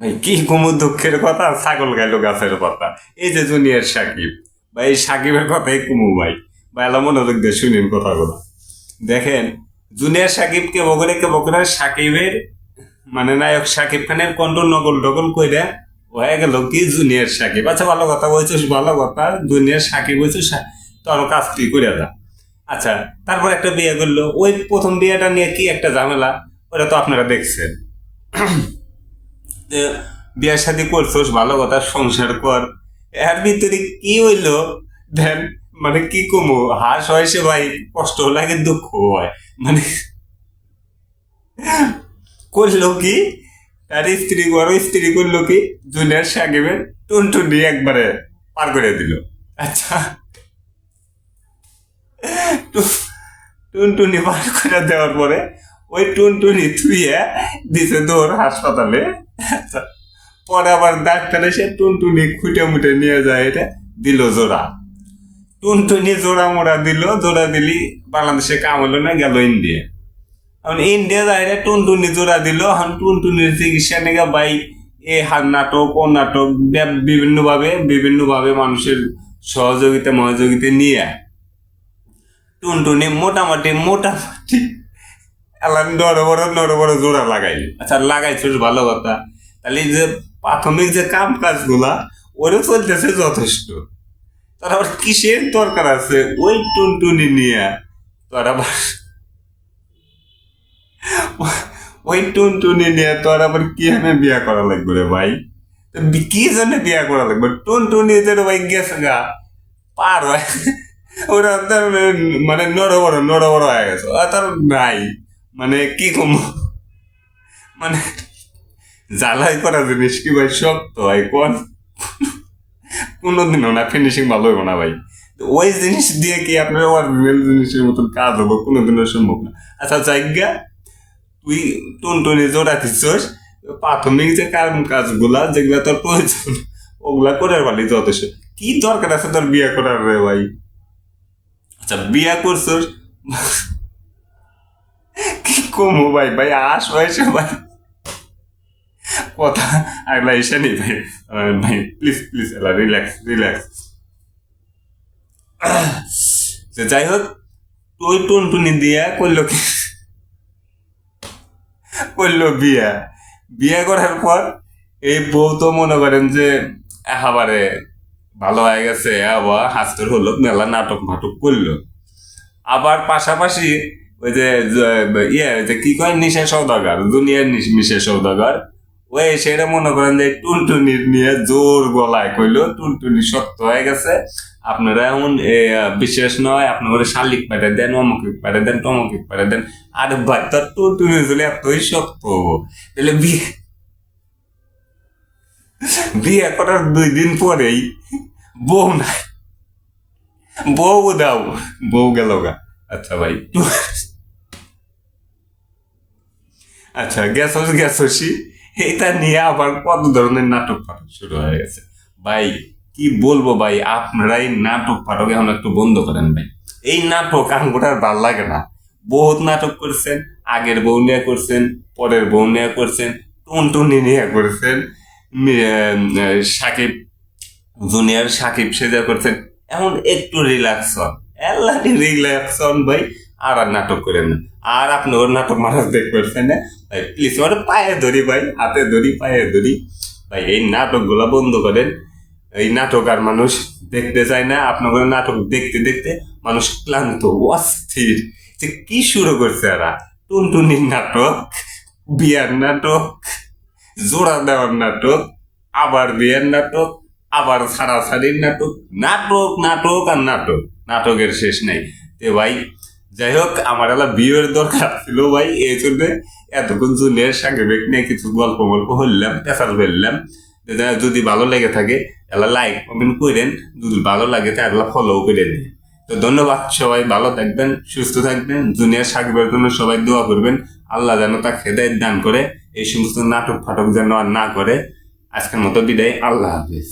ভাই, কি কুমু দুঃখের কথা? ছাগল গাইল গাছের কথা এই যে জুনিয়র সাকিব। বা এই সাকিবের কথাই কুমু ভাই। বা আল্লাহ মনোযোগ দিয়ে শুনিন কথাগুলো। দেখেন, জুনিয়র সাকিবকে বগরে কে বগরে সাকিবের মানে নায়ক সাকিব খানের কণ্ঠ নগল ডগল কইরা হয়ে গেল কি জুনিয়র সাকিব। আচ্ছা ভালো কথা বলছিস, ভালো কথা। জুনিয়র সাকিব হয়েছিস তোর কাজ তুই করে দা আচ্ছা তারপর একটা বিয়ে করল। ওই প্রথম বিয়েটা নিয়ে কি একটা ঝামেলা? ওটা তো আপনারা দেখছেন। যে বিয়ে শাদি করছোস, ভালো কথা, সংসার কর। এর ভিতরে কি হইল? দেন মানে কি কমু, হাস হয় সে ভাই, কষ্ট লাগে, দুঃখ হয়। মানে করল কি? তার স্ত্রী বড় স্ত্রী করল কি? জুনিয়র সাকিবের টুনটুনি একবারে পার করে দিল। আচ্ছা। টুনটুনি পার করে দেওয়ার পরে ওই টুনটুনি থুইয়া দিছে দৌড় হাসপাতালে। পরে আবার ডাক্তার এসে টুনটুনি খুঁটে মুটে নিয়ে যায়, এটা দিল জোড়া। টুনটুনি জোড়া মোড়া দিল, জোড়া দিলি বাংলাদেশে কাম হলো না, গেল ইন্ডিয়া। এখন ইন্ডিয়া যায় টুনটুনি জোড়া দিল, এখন টুনটুনির চিকিৎসা নেগা বাই এ হার নাটক, ও নাটক বিভিন্নভাবে বিভিন্নভাবে মানুষের সহযোগিতা, মহযোগিতা নিয়ে। টুনটুনি মোটামুটি মোটামুটি জোড়া লাগাই আচ্ছা লাগাইছিস, ভালো কথা। তাহলে যে প্রাথমিক যে কাম কাজগুলা ওরে চলতেছে যথেষ্ট। তার আবার কিসের দরকার আছে? ওই টুনটুনি নিয়ে তোর আবার ওই টুনটুনি নিয়ে তোর আবার কি আমি বিয়া করা লাগবে রে ভাই? কি জন্য বিয়া করা লাগবে? টুনটুনি যে ভাই গেছে গা, পার হয় ওরা মানে নড় বড় নড় বড় হয়ে গেছে। তার নাই। মানে কি কম? মানে জ্বালাই করা জিনিস কি ভাই শক্ত? হয় কোন? কোনোদিনও না ফিনিশিং ভালো হইব না ভাই। ওই জিনিস দিয়ে কি আপনার অরিজিনাল জিনিসের মতন কাজ হব কোনোদিনও সম্ভব না। আচ্ছা জায়গা, তুই টুনটুনি জোড়া দিচ্ছস প্রাথমিক যে কারণ কাজগুলা, যেগুলা তোর প্রয়োজন, ওগুলা করার পারলি যথেষ্ট। কি দরকার আছে তোর বিয়ে করার রে ভাই? আচ্ছা বিয়ে করছস? কমু ভাই ভাই, আস হয়েছে ভাই কথা আগলা এসে নেই, ভাই। ভাই প্লিজ প্লিজ এলা রিল্যাক্স রিল্যাক্স যাই হোক তুই টুনটুনি দিয়া করল কি? করল বিয়া। বিয়া করার পর এই বউ তো মনে করেন যে, একেবারে ভালো হয়ে গেছে, আবার হাস্তের হলো, মেলা নাটক ফাটক করল। আবার পাশাপাশি ওই যে ইয়ে যে কি কয় নিশা সৌদাগর দুনিয়ার নিশা সৌদাগর ওই সেটা মনে করেন যে টুনটুনির নিয়ে জোর গলায় কইলো টুনটুনি শক্ত হয়ে গেছে আপনারা এমন বিশেষ নয় আপনারা শালিক পাঠে দেন অমুকিক পাঠে দেন টমকিক পাঠে দেন আর ভাই তোর টুনটুনি যদি এতই শক্ত হব তাহলে বিয়ে বিয়ে করার দুই দিন পরেই বউ নাই বউ দাও বউ গেল গা আচ্ছা ভাই আচ্ছা গ্যাসস গ্যাসসি এটা নিয়ে আবার কত ধরনের নাটক ফাটক শুরু হয়ে গেছে? ভাই, কি বলব ভাই, আপনারাই নাটক ফাটক এখন একটু বন্ধ করেন ভাই। এই নাটক আঙ্গুটার ভালো লাগে না। বহুত নাটক করছেন, আগের বউ নিয়ে করছেন, পরের বউ নিয়ে করছেন, টুনটুনি নিয়ে করছেন সাকিব, জুনিয়র সাকিব সেজা করছেন। এখন একটু রিল্যাক্স হন। এল্লাহি রিল্যাক্স হন ভাই। আর আর নাটক করেন না। আর আপনি ওর নাটক মারাজ দেখবেন না? ভাই প্লিজ ওর পায়ে ধরি ভাই, হাতে ধরি পায়ে ধরি ভাই, এই নাটকগুলো বন্ধ করেন। এই নাটক আর মানুষ দেখতে চায় না। আপনার নাটক দেখতে দেখতে মানুষ ক্লান্ত, অস্থির। যে কি শুরু করছে এরা? টুনটুনির নাটক, বিয়ার নাটক, জোড়া দেওয়ার নাটক, আবার বিয়ের নাটক, আবার ছাড়াছাড়ির নাটক। নাটক নাটক আর নাটক। নাটকের শেষ নেই। তে ভাই যাই হোক, আমার এলা বিয়ের দরকার ছিল ভাই, এই জন্য এতক্ষণ জুনিয়র সাকিবেক নিয়ে কিছু গল্প গল্প হইলাম পেশাল ফেললাম। যদি ভালো লেগে থাকে এলা লাইক কমেন্ট করেন যদি ভালো লাগে, তাহলে ফলো করে দিন তো ধন্যবাদ সবাই, ভালো থাকবেন, সুস্থ থাকবেন জুনিয়ার সাকিবের জন্য সবাই দোয়া করবেন। আল্লাহ যেন তাকে হেদায়ত দান করে, এই সমস্ত নাটক ফাটক যেন আর না করে। আজকের মতো বিদায়, আল্লাহ হাফিজ।